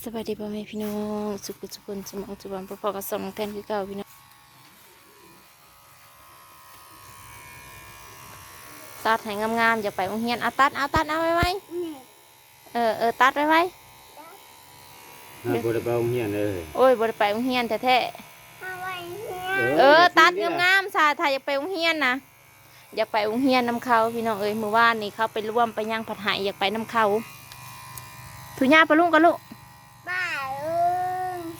สวัสดีพ่อแม่พี่น้องสุขสุขคนสมองสุบันพ่อพ่อกับสองน้องแทนคือเก่าพี่น้องตัดให้งามๆอย่าไปโรงเรียนเอาตัดเอาตัดเอาไว้ไว้เออเออตัดไว้ไว้น่าบ่ได้ไปโรงเรียนเลยโอ้ยบ่ได้ไปโรงเรียนแท้ๆเออตัดงามๆซาถ้าอยากไปโรงเรียนนะอยากไปโรงเรียนน้ำเขาพี่น้องเอ้ยเมื่อวานนี่เขาไปร่วมไปย่างผัดไหายอยากไปน้ำเขาทุญ่าปะลุงกันลูกบ้าลุง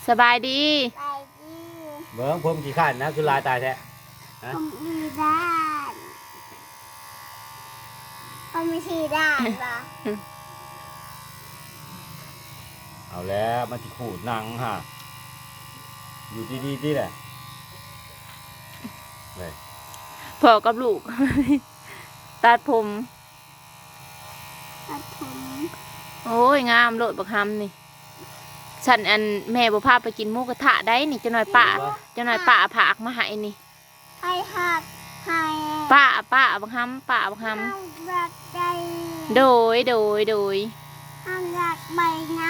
สบายดี ไปดิเบิ่งผมขี้ข้านนะคือลายตายแท้ผมมีด้านผมมีสีด้านปะเอาแล้วมันสิขูดหนังฮะอยู่ดีๆที่แหละเว้ยพ่อกับลูก ตัดผม ตัดผม โอ้ย งามโลดบักฮำนี่ ฉันอันแม่บ่พาไปกินหมูกระทะได้นี่เจะหน่อยป้าเจะหน่อยป้าผากมาให้นี่ให้หักให้ป้าป้าบักฮำป้าบักฮห้ามรักใจำโดยโดยโดยห้ามรักใบน้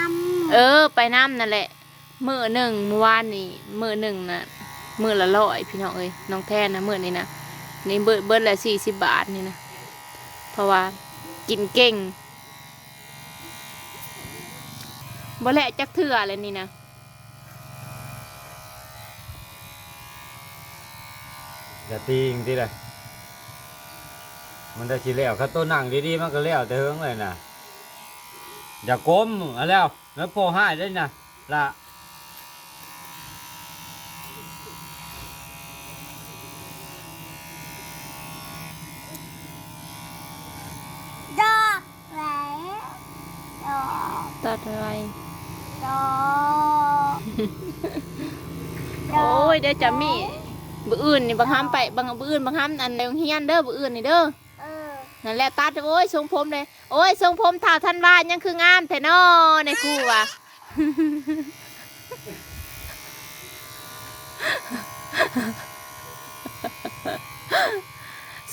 เออ ไปน้ำนั่นแหละมือหนึ่งเมื่อวานนี่มือหนึ่งน่ะมือละร้อยพี่น้องเอ้ยน้องแทนนะมือนี่นะนี่เบิดเบิดละสี่สิบบาทนี่นะเพราะว่ากินเก่ง บ่แหละจักเถื่อเลยนี่นะอย่าตีจริงที่แหลยมันได้ชีแล้วถ้าต้นหนังดีๆมันก็แล้วแต่เฮิงเลยนะอย่าก้มเอะแล้วแล้วพอให้ได้นะละำดอกไหลดอก ตัดอะไร ดอก โอ้ยเดี๋ยวจะมีบื้ออื่นนี่บางคำไปบางบื้ออื่นบางคำอันเดียวเฮียนเด้อบื้ออื่นนี่เด้อเออนั่นแหละตัดโอ้ยทรงผมเลยโอ้ยทรงผมท่าท่านว่ายังคืองามแต่นอในครูว่ะ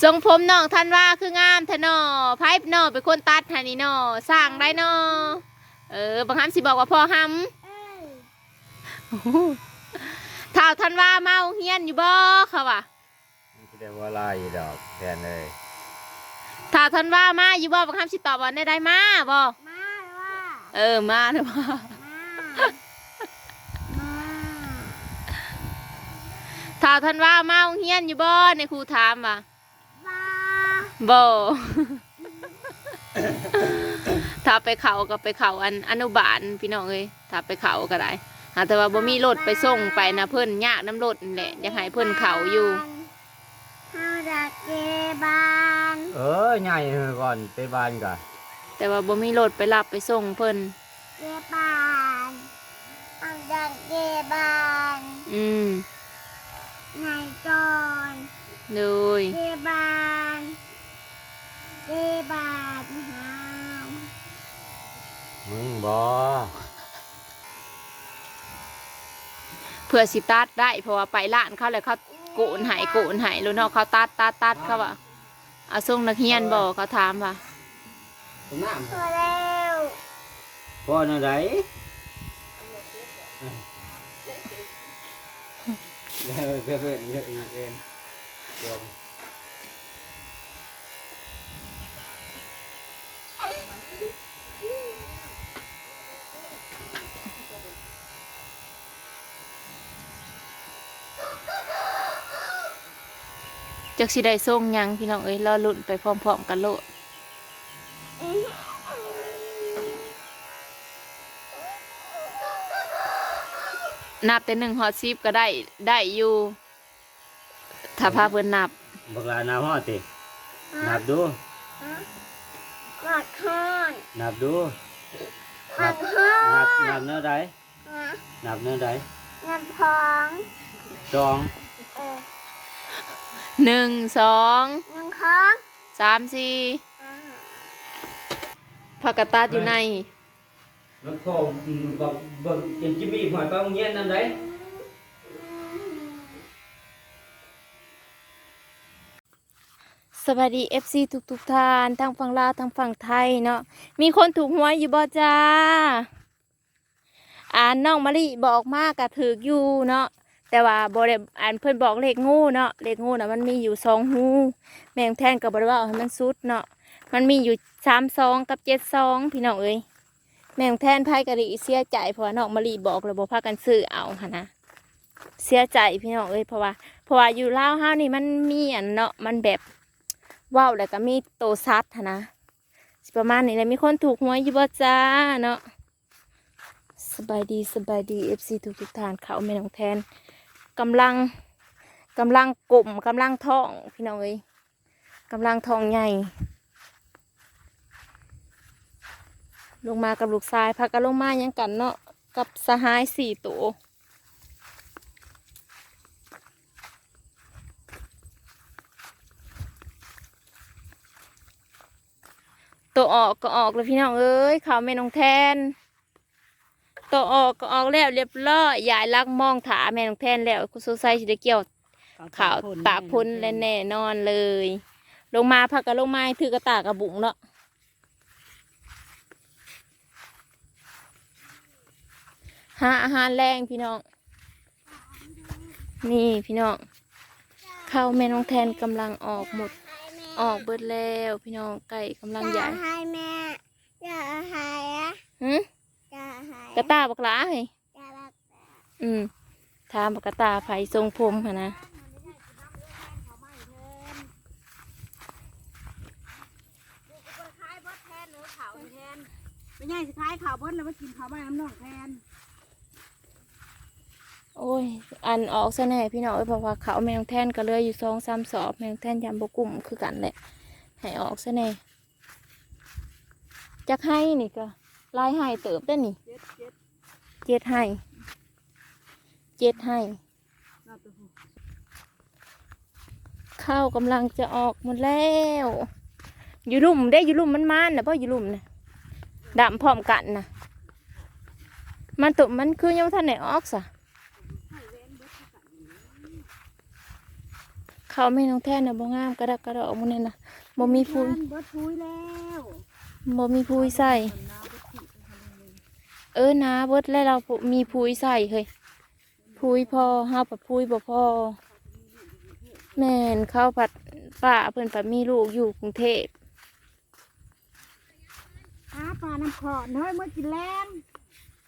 ทรงผมน้องท่านว่าคืองามแต่นอไพ่นอเป็นคนตัดให้นี่นอสร้างได้นอเออบางคำสิบอกว่าพ่อหำเอ้ย ถ้าท่านว่าเมาเฮียนอยู่บ่เขาว่ะมันสิได้ว่าลายอยู่ดอกแทนเลยถ้าท่านว่ามาอยู่บ่บางคำสิตอบว่าได้ได้มาบ่มาว่าเออมาเด้อบ่มามาถ้าท่านว่าเมาเฮียนอยู่บ่ในครูถามว่ะว่าบ่ถ้าไปเขาก็ไปเขาอันอนุบาลพี่น้องเอ้ยถ้าไปเขาก็ได้ หากแต่ว่าบ่มีรถไปส่งไปนะเพิ่นยากน้ำรถนี่แหละอยากให้เพิ่นเขาอยู่เฮาดักเกบานเออใหญ่ก่อนไปบ้านก่อนแต่ว่าบ่มีรถไปรับไปส่งเพิ่นเกบานเฮาดักเกบานอืมในก่อนโดยเกบานเกบานหาวมึงบ่ เพื่อสิตัดได้เพราะว่าไปร้านเขาเลยเขาโกนใหายโกนใหายแล้วเนาะเขาตัดตัดตัดเขาว่าเอาส่งนักเรียนบ่เขาถามว่าพอแล้วพ่อนั่นไดแล้วเพื่อนเยอะอีกเองรวม จักสิได้ส่งหยังพี่น้องเอ้ยรอลุ้นไปพร้อมๆกันโลดนับแต่หนึ่งฮอตซิปก็ได้ได้อยู่ถ้าพาเพิ่นนับบักลานาฮอดตินับดูฮะกอดข้อนนับดูกอดข้อนับนนับเนื้อใดฮะนับเนื้อใดเงินทองสองเออ หนึ่งสองเงินทองสามสี่อ่าผักกาดตัดอยู่ในแล้วก็แบบเบิ่งเป็นจิมมี่หอยไปโรงเรียนนั่นไดสวัสดีเอฟซีทุกทุกๆท่านทั้งฝั่งลาวทั้งฝั่งไทยเนาะมีคนถูกหวยอยู่บ่จ้าอ่านน้องมะลิบอกมากกะถืออยู่เนาะ แต่ว่าบริอ่านเพิ่อนบอกเลขงูเนาะเลขงูนะมันมีอยู่สองหูแมงแทนกับบริว่าให้มันสุดเนาะมันมีอยู่สามสองกับเจ็ดสองพี่น้องเอ้ยแมงแทนไพ่กะลิเสียใจเพราะน้องมะลิบอกเลยบอกพากันซื้อเอาค่ะนะเสียใจพี่น้องเอ้ยเพราะว่าเพราะว่าอยู่เล่าวเฮานี่มันมีอันเนาะมันแบบว่าวแล้วก็มีโตซัดหั้นะสิประมาณนี้แหละมีคนถูกหวยอยู่บ่จ้าเนาะสบายดีสบายดีเอฟซีทุกทุกทานเขาแม่น้องแทน กำลังกำลังกลุ่มกำลังท้องพี่น้องเอ้ยกำลังท้องใหญ่ลงมากับลูกชายพากันลงมายังกันเนาะกับสหายสี่ตัวตัวออกก็ออกเลยพี่น้องเอ้ยเขาแม่นองแทน ตัวออกก็ออกแล้วเรียบร้อยยายลักมองถาแม่น้องแทนแล้วคุณโซไซสิได้เกี่ยวข่าวตากพ้นและแน่นอนเลย ลงมาพักกันลงมาให้ถือกระตากกระบุงเนาะหาอาหารแรงพี่น้อง นี่พี่น้องข้าวแม่น้องแทนกำลังออกหมดออกเบิดแล้ว พี่น้องไก่กำลังใหญ่จะให้แม่จะให้อะหึจะให้ กระตาบักหลาเฮ้ยจะรักอืมถามกระตาไผทรงผมหนนะไม่ใช่สิคล้ายข่าวบดแล้วมากินข้าวบ้านน้ำน่องแทนโอ้ย อันออกซะแน่พี่น้องเอ้ยเพราะว่าเขาแมงแท่นก็เหลยอยู่สองสามสอบแมงแท่นยำบกุ่มคือกันแหละให้ออกซะแน่จักให้นี่ก็ ลายให้เติบได้อนี่เจ็ดเจ็ดเจ็ดให้เจ็ดให้นอตัวผู้ข้าวกำลังจะออกหมดแล้ว อยู่ลุ่มได้อยู่ลุ่มมันมันนะเพราะอยู่ลุ่มนะดำพร้อมกันนะมันตุมันคือยังบ่ท่านไหนออกสะเขาไม่น้องแท่นนะบ่งามกระดักกระดอกมันนี่นะบ่มีพูยมันเบิดพุยแล้วบ่มีพูยใส่ เออนะเบิดแล้วเรามีพูยใส่เฮ้ยพูยพอห้าปัดพูยบ่พอ แม่นเข้าผัดป้าเพิ่นผัดมีลูกอยู่กรุงเทพอาปลาน้ำขอดเฮ้ยเมื่อกินแรง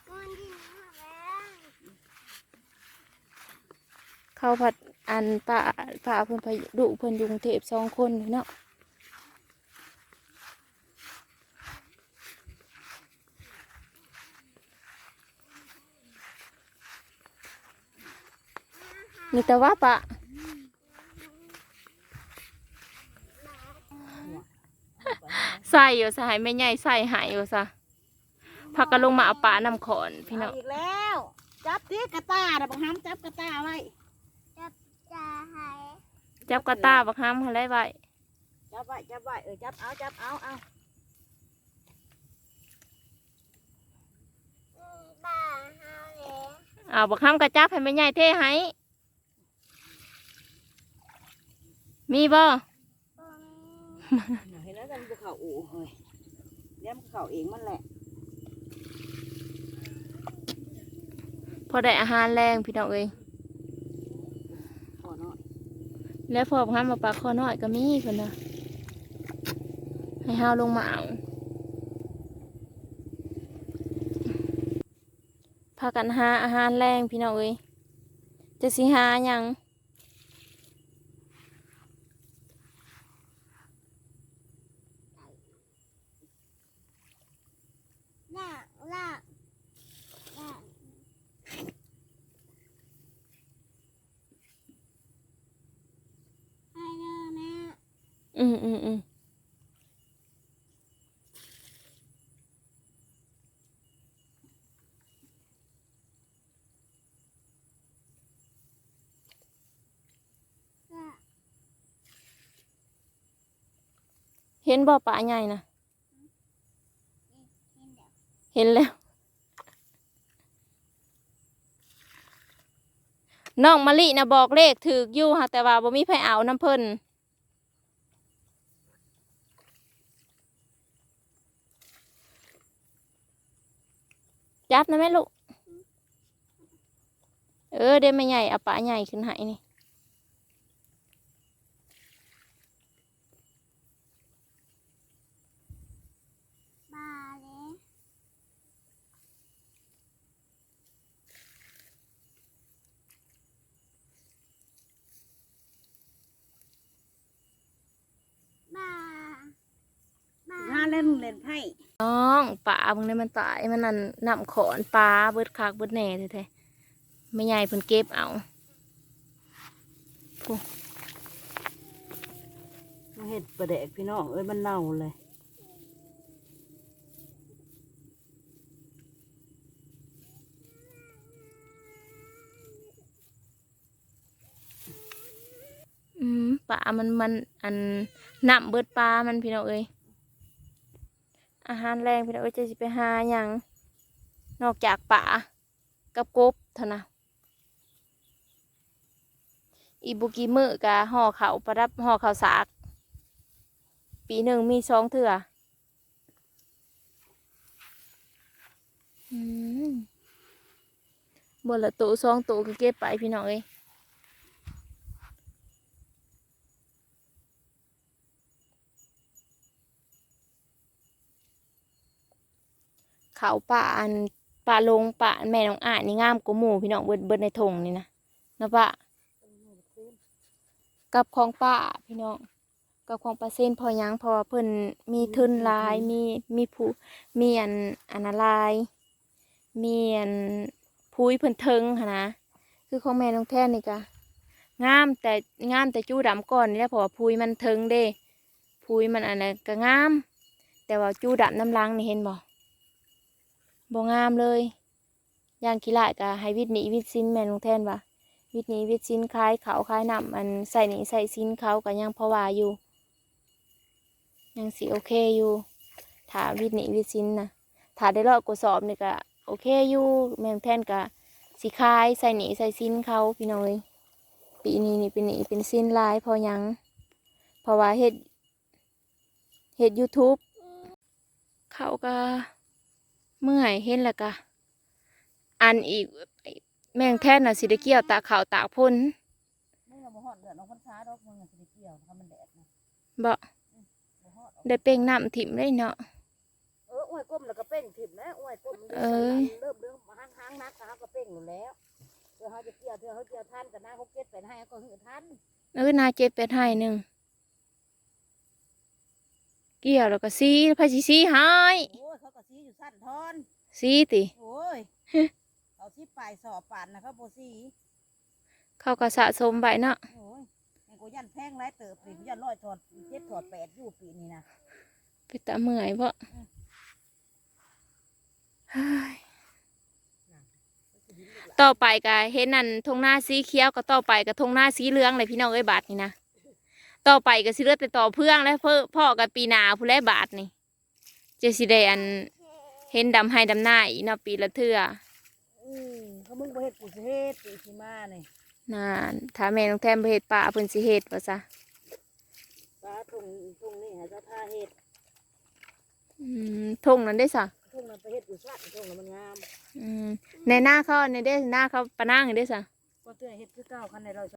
คนที่หาแล้วเข้าผัดอันป้าป้าเพิ่นพาดุเพิ่นอยู่กรุงเทพสองคนนี่เนาะ นี่แต่ว่าปะใส่อยู่สหายไม่ใหญ่ใส่หายอยู่ซะพักกันลงมาเอาปลานำขอนพี่น้องเอาอีกแล้ว จับดิกระตาเดี๋ยวบังคับจับกระตาไว้จะให้จับกระตาบักห้ามอะไรไว้จับไว้จับไว้เออจับเอาจับเอาเอาบ้าเฮาเลยอ่าบักห้ามกระจับให้ไม่ใหญ่เท่ให้ มีบ่เห็นแล้วกันภูเขาอู่เฮ้ยเลี้ยงภูเขาเองมันแหละ พอได้อาหารแรงพี่น้องเอ้ยขอหน่อยแล้วพอบักห้ามมาปลาคอน้อยก็มีเพิ่นนะให้ห้าวลงมาเอาพากันหาอาหารแรงพี่น้องเอ้ยจะสิหาหยัง ลากลากลากให้เด้อแม่ อืมอืมอืมเห็นบ่ปลาใหญ่นะเห็นแล้ว น้องมะลินะบอกเลขถืออยู่ค่ะแต่ว่าบ่มีไผเอาน้ำเพิ่น จับนะแม่ลูก เออเดี๋ยวไม่ใหญ่อปลาใหญ่ขึ้นหายนี่ บาห้าเล่นเล่นไพ่น้องปลาบางนี้มันตายมันนั่นนำขอนปลาเบิดคากเบิดแหน่แท้ๆไม่ใหญ่เพิ่นเก็บเอามาเห็ดประเดกพี่น้องเอ้ยมันเน่าเลยอืมปลามันมันอันน้ำเบิดปลามันพี่น้องเอ้ย อาหารแรงพี่น้องเอ้ยจะสิไปหาหยังนอกจากปลากับกบเท่านะอีบุกีมือกะห่อเขาประดับห่อเขาสาก ปีหนึ่งมีสองเถื่ออบนละตัวสองตัวก็เก็บไปพี่น้องเอ้ย เขาป่าอันป่าลงป่าแม่น้องอ่านนี่งามกว่าหมู่พี่น้องเบิดเบิดในทงนี่นะนะปะกับของป่าพี่น้องกับของปลาเส้นพอหยังเพอเพิ่นมีทุนหลายมีมีผู้มีอันอันอะไรมีอันพุ้ยเพิ่นเทิงหั้นนะคือของแม่น้องแท่นนี่กะงามแต่งามแต่จู้ดำก่อนนี่แหละเพราะว่าพุ้ยมันเทิงเด้พุ้ยมันอันนั้นก็งาม แต่ว่าจู้ดำน้ำลังนี่เห็นบ่ บ่งามเลยย่างขี้ลายกะให้วิทย์นีวิทย์สินแม่นลงแทนว่าวิทย์นีวิทย์สินคล้ายเขาคล้ายน้ำมันใส่หนีใส่สินเขาก็ยังพอว่าอยู่ ยังสิโอเคอยู่ถ้าวิทย์นีวิทย์สินนะถ้าได้รอบกว่าสอบนี่ก็โอเคอยู่แม่นแทนก็สิคล้ายใส่หนีใส่สินเขาพี่น้อยปีนี้นี่เป็นหนีเป็นสินลายเพอยังเพราะว่าเฮ็ดเฮ็ด YouTube เขาก็ เมื่อยเห็นแล้วก็อันอีกแมงแท่นน่ะสิได้เกี่ยวตากขาวตากพ่นมึงเราบ่ฮอดเดือดน้องพันช้าดอกมึงอะสิได้เกี่ยวถ้ามันแดดนะบ่บ่ฮอดเอาได้เป่งน้ำถิ่มได้เนาะเอออ้วยก้มแล้วก็เป้งถิ่มแล้วอ้วยก้มมันเอ้ยเริ่มเริ่มหางหางนักก็เขาก็เป้งอยู่แล้วเดี๋ยวเขาจะเกี่ยวเดี๋ยวเขาเกี่ยวท่านกับน้าเขาเก็บไปให้เขาก็หือท่านเออนาเจ็ดเป็ดให้หนึ่งเกี่ยวแล้วก็ซีพาสิซีหายโอ้ยเขาก็ซีอยู่ สั้นทอนซีติโอ้ยเอาซีปลายสอบปานนะเขาโบซีเขาก็สะสมไว้เนาะโอ้ยแม่งกูยันแพงไรเติบปีกูยันร้อยถอดเจ็ดถอดแปดอยู่ปีนี้นะไปตาเมื่อยบ่เฮ้ยต่อไปก็เห็นนั่นทงหน้าสีเขียวก็ต่อไปก็ทงหน้าสีเหลืองเลยพี่น้องเอ้ยบาทนี่นะต่อไปก็สิเลือดแต่ต่อเพื่องแล้วเพื่อพ่อกับปีหนาผู้แลบาทนี่จะสิได้อัน เห็นดำให้ดำหน้าอีกเนาะปีละเทื่ออืมเขามึงบ่เฮ็ดกูสิเฮ็ดปีสิมาเนี่ยนานถ้าแม่น้องแทมไปเฮ็ดป่าเพิ่นสิเฮ็ดว่าซะปลาทุ่งทุ่งนี่หาเจ้าท่าเฮ็ดอืมทงนั้นได้ซะทุ่งนั้นไปเฮ็ดอยู่สั้นทุ่งนั้นมันงามอืมในหน้าเขาในเด้หน้าเขาปะนางนี่ได้ซะก็เตือเฮ็ดคือเก้าคันในเรา